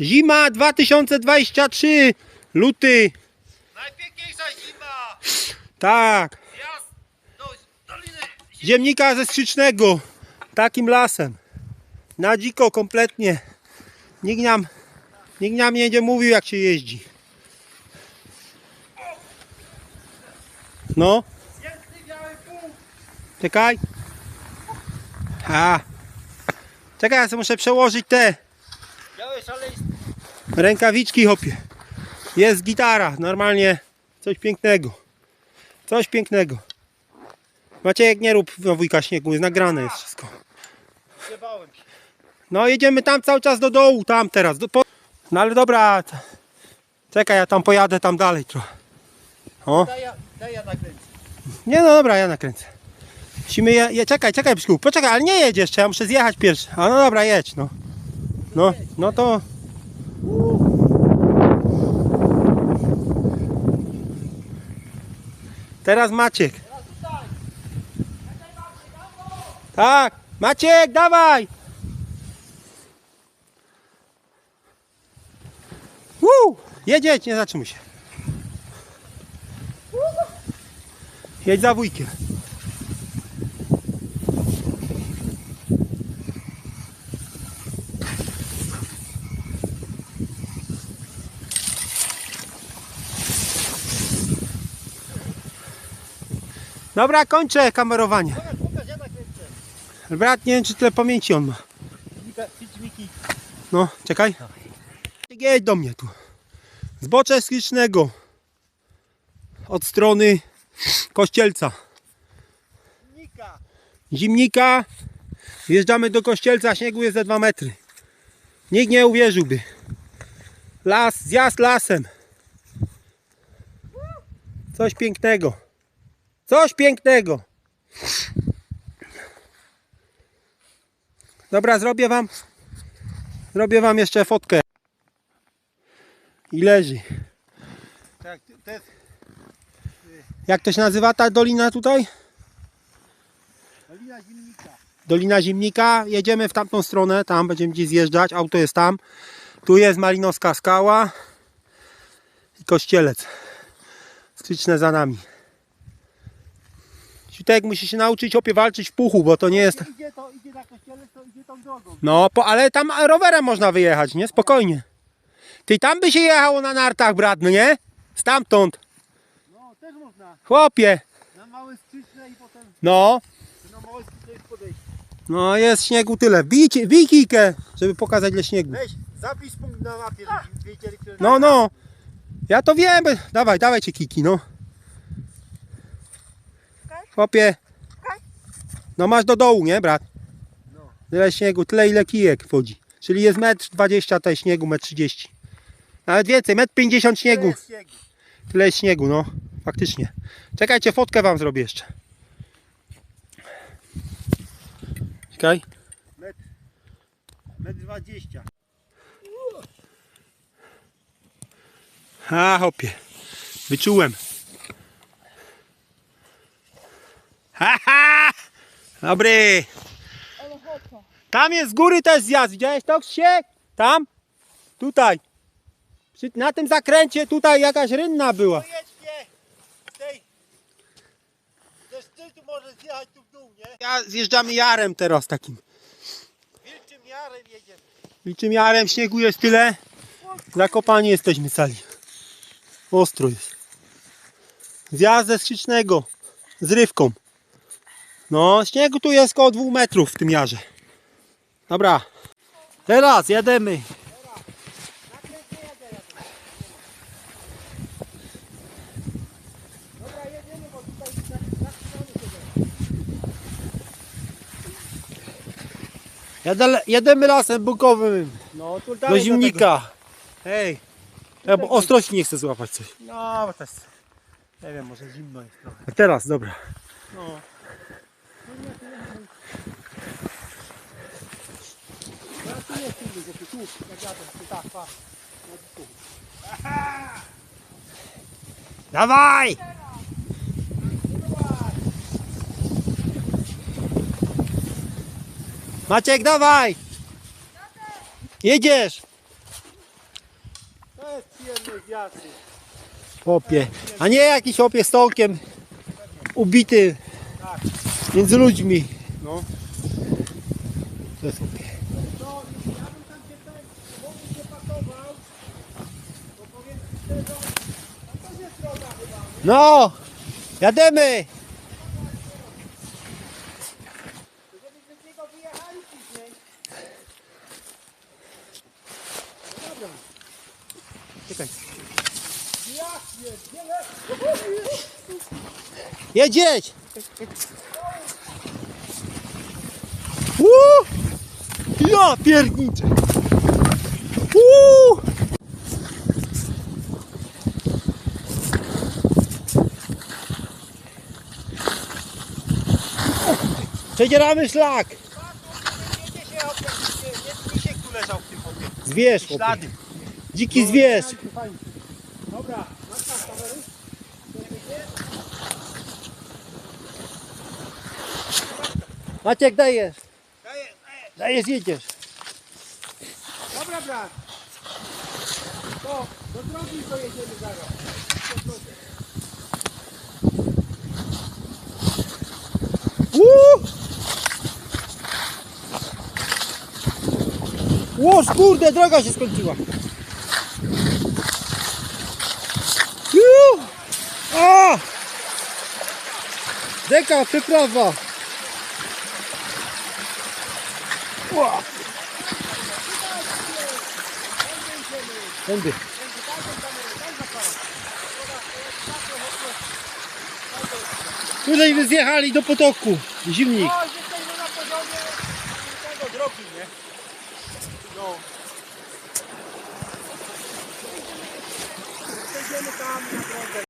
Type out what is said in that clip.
Zima 2023, luty, Najpiękniejsza zima! tak. Zjazd do Doliny Ziemnika ze Strzycznego, takim lasem. Na dziko kompletnie. Nikt nam, nikt nam nie będzie mówił jak się jeździ. No, czekaj. A. Czekaj, ja sobie muszę przełożyć te Białe szaleństwo! Rękawiczki, hopie. Jest gitara, normalnie coś pięknego. Coś pięknego. Maciejek, nie rób na wujka śniegu, jest nagrane jest wszystko. No jedziemy tam cały czas do dołu, tam teraz. Do, po... No ale dobra. Czekaj, ja tam pojadę tam dalej trochę. O. Daj ja, daj ja nakręcę. Nie no dobra, ja nakręcę. Musimy je, je, czekaj, czekaj Pszkół, poczekaj, ale nie jedź jeszcze, ja muszę zjechać pierwszy. A no dobra, jedź no. No, no to... Teraz Maciek. Tak, Maciek, dawaj! Woo! Jedź, nie zatrzymuj się. Jedź za wujkiem. Dobra, kończę kamerowanie. Brat, nie wiem czy tyle pamięci on ma. No, czekaj. Jedź do mnie tu. Zbocze skrzycznego. Od strony kościelca. Nika. Zimnika. Wjeżdżamy do kościelca, śniegu jest ze 2 metry. Nikt nie uwierzyłby. Las, zjazd lasem. Coś pięknego. Coś pięknego. Dobra, zrobię wam. Zrobię wam jeszcze fotkę. I leży. Tak, jest Jak to się nazywa ta dolina tutaj? Dolina Zimnika. Dolina Zimnika, jedziemy w tamtą stronę, tam będziemy gdzieś zjeżdżać, auto jest tam. Tu jest Malinowska skała i kościelec. Skrzyczne za nami. Siutek musi się nauczyć opie walczyć w puchu, bo to nie jest... Idzie to, idzie na kościele, to idzie tą drogą. No, po, ale tam rowerem można wyjechać, nie? Spokojnie. Ty tam by się jechało na nartach, brat, no nie? Stamtąd. No, też można. Chłopie. Na małe skrzyczne i potem No, na małe skrzyczne jest podejście. no jest śniegu tyle. Bijcie, bij kijkę, żeby pokazać ile śniegu. Weź, zapisz punkt na mapie, żebyśmy wiedzieli, który... No, no. Ja to wiem. Dawaj, dawajcie kiki, no. Chłopie. No masz do dołu, nie, brat? Tyle śniegu, tyle ile kijek wchodzi. Czyli jest metr 20 tej śniegu, metr 30. Nawet więcej, metr 50 śniegu. Jest śniegu. Tyle jest śniegu, no. Faktycznie. Czekajcie, fotkę wam zrobię jeszcze. Czekaj. Metr. Metr 20. A, hopie. Wyczułem. Haha! Dobry. Tam jest z góry też zjazd. Widziałeś to się? Tam? Tutaj. Na tym zakręcie tutaj jakaś rynna była. Ja zjeżdżamy jarem teraz takim. Wilczym jarem jedziemy. Liczym jarem śniegu jest tyle. Zakopani jesteśmy cali. Ostro jest. Zjazd ze skrzycznego. Z rywką. No, śniegu tu jest około 2 metrów w tym jarze. Dobra. Teraz jedziemy. Jedziemy lasem bukowym No, tu do zimnika. Hej. Ja, bo ostrości nie chcę złapać coś. No, bo to jest... Nie wiem, może zimno jest trochę. A teraz, dobra. No. Dawaj! Maciek, dawaj! Jedziesz! zjazdy. Opie. A nie jakiś opie stołkiem ubity. To jest pasował, pomiędzy tego, a to jest chyba. No! Jademy! Czekaj. Jedzieć! Uuu! Ja pierniczę! Uuu! Przedzieramy szlak! Zwierz, chłopie. Dziki zwierz. Dobra? Maciek, dajesz. Dajesz, jedziesz. Dobra, brat. To, do drogi pojedziemy zaraz. Uuu! Łoż, kurde, droga się skończyła. Deka, przeprawa. Ła! Tędy. Tutaj by zjechali do potoku. Zimnik.